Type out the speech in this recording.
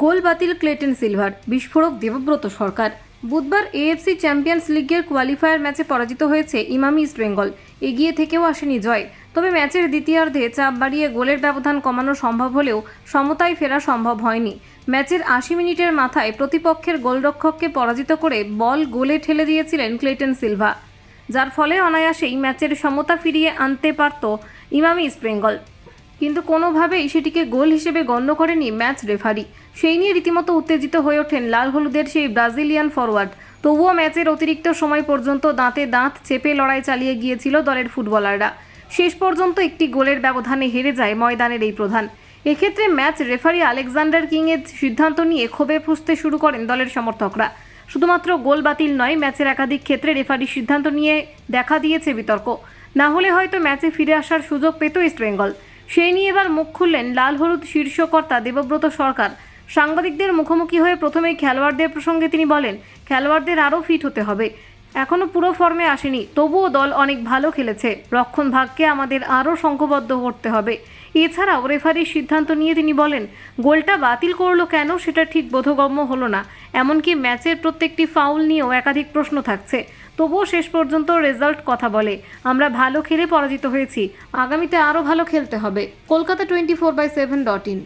গোল বাতিল Clayton silver, বিস্ফোরক দেবব্রত সরকার। বুধবার এএফসি চ্যাম্পিয়ন্স লিগের কোয়ালিফায়ার ম্যাচে পরাজিত হয়েছে ইমামি ইস্ট বেঙ্গল। এগিয়ে থেকেও আসেনি জয়। তবে ম্যাচের দ্বিতীয়ার্ধে চাপ বাড়িয়ে গোলের ব্যবধান কমানো সম্ভব হলেও সমতায় ফেরা সম্ভব হয়নি। ম্যাচের আশি মিনিটের মাথায় প্রতিপক্ষের গোলরক্ষককে পরাজিত করে বল গোলে ঠেলে দিয়েছিলেন ক্লেটন সিলভা। যার ফলে অনায়াসেই ম্যাচের সমতা ফিরিয়ে আনতে পারত ইমামি ইস্ট বেঙ্গল। কিন্তু কোনোভাবেই সেটিকে গোল হিসেবে গণ্য করেনি ম্যাচ রেফারি। সেই নিয়ে রীতিমতো উত্তেজিত হয়ে ওঠেন লাল হলুদের সেই ব্রাজিলিয়ান ফরওয়ার্ড তবুও ম্যাচের অতিরিক্ত সময় পর্যন্ত দাঁতে দাঁত চেপে লড়াই চালিয়ে গিয়েছিল দলের ফুটবলাররা। শেষ পর্যন্ত একটি গোলের ব্যবধানে হেরে যায় ময়দানের এই প্রধান। এক্ষেত্রে ম্যাচ রেফারি আলেকজান্ডার কিংয়ের সিদ্ধান্ত নিয়ে ক্ষোভে ফুসতে শুরু করেন দলের সমর্থকরা। শুধুমাত্র গোল বাতিল নয়, ম্যাচের একাধিক ক্ষেত্রে রেফারির সিদ্ধান্ত নিয়ে দেখা দিয়েছে বিতর্ক। না হলে হয়তো ম্যাচে ফিরে আসার সুযোগ পেত ইস্টবেঙ্গল সেই নিয়ে এবার মুখ খুললেন লাল হলুদ শীর্ষকর্তা দেবব্রত সরকার। সাংবাদিকদের মুখোমুখি হয়ে প্রথমেই খেলোয়াড়দের প্রসঙ্গে তিনি বলেন, খেলোয়াড়দের আরও ফিট হতে হবে। এখনও পুরো ফর্মে আসেনি, তবুও দল অনেক ভালো খেলেছে। রক্ষণ ভাগকে আমাদের আরও সংঘবদ্ধ করতে হবে। এছাড়াও রেফারির সিদ্ধান্ত নিয়ে তিনি বলেন, গোলটা বাতিল করল কেন সেটা ঠিক বোধগম্য হলো না। এমনকি ম্যাচের প্রত্যেকটি ফাউল নিয়েও একাধিক প্রশ্ন থাকছে। তবুও শেষ পর্যন্ত রেজাল্ট কথা বলে। আমরা ভালো খেলে পরাজিত হয়েছি। আগামীতে আরও ভালো খেলতে হবে। Kolkata twenty four by seven dot in.